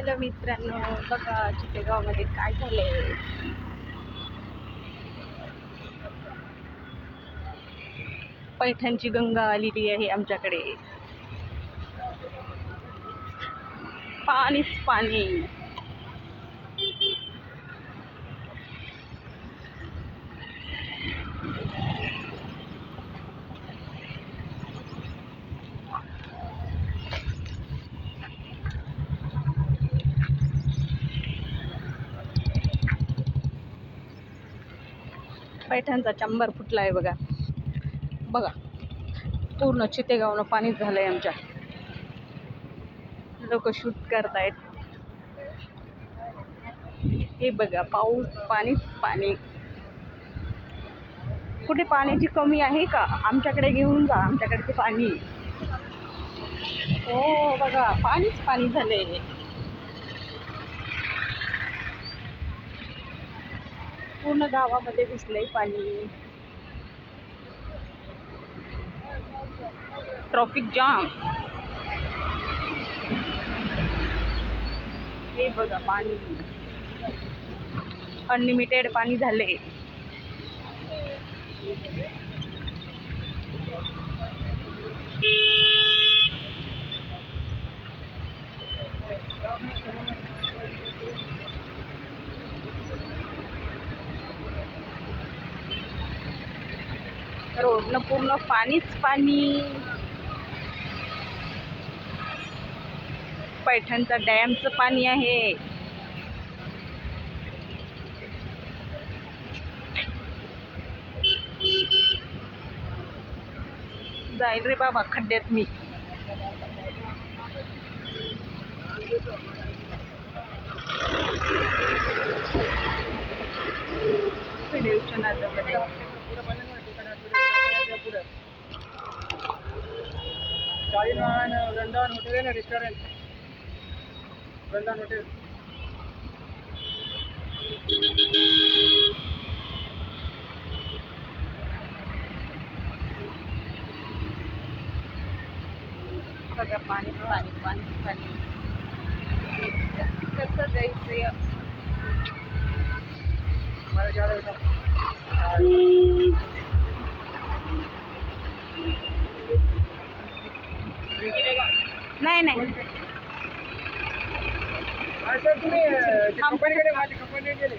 Hello मित्रांनो? बघा चितेगावमध्ये काय झालंय? पैठणची गंगा आलेली आहे आमच्याकडे. पाणीच पाणी. पैठणचा चंबर फुटला आहे बघा. बघा पूर्ण चितेगावनं पाणीच झालं आहे आमच्या. लोक शूट करतायत. हे बघा पाऊस पाणीच पाणी. कुठे पाण्याची कमी आहे का? आमच्याकडे घेऊन जा आमच्याकडे ते पाणी. हो बघा पाणीच पाणी झालंय. पूर्ण गावामध्ये घुसलंय पाणी. ट्रॉफिक जाम हे बघा पाणी. अनलिमिटेड पाणी झाले रोडनं पूर्ण पाणीच पाणी. पैठणचा डॅमचं पाणी आहे. जाईल रे बाबा खड्ड्यात मी. प्रदूषणाचं नात्यामध्ये चाळीमान वृंदावन हॉटेल आहे ना रेस्टॉरंट वृंदावन हॉटेल. बघा पाणी पाणी पाणी पाणी. कसं जायचं हैं. नाही नाही. तुम्ही कंपनीकडे माझी कंपनीकडे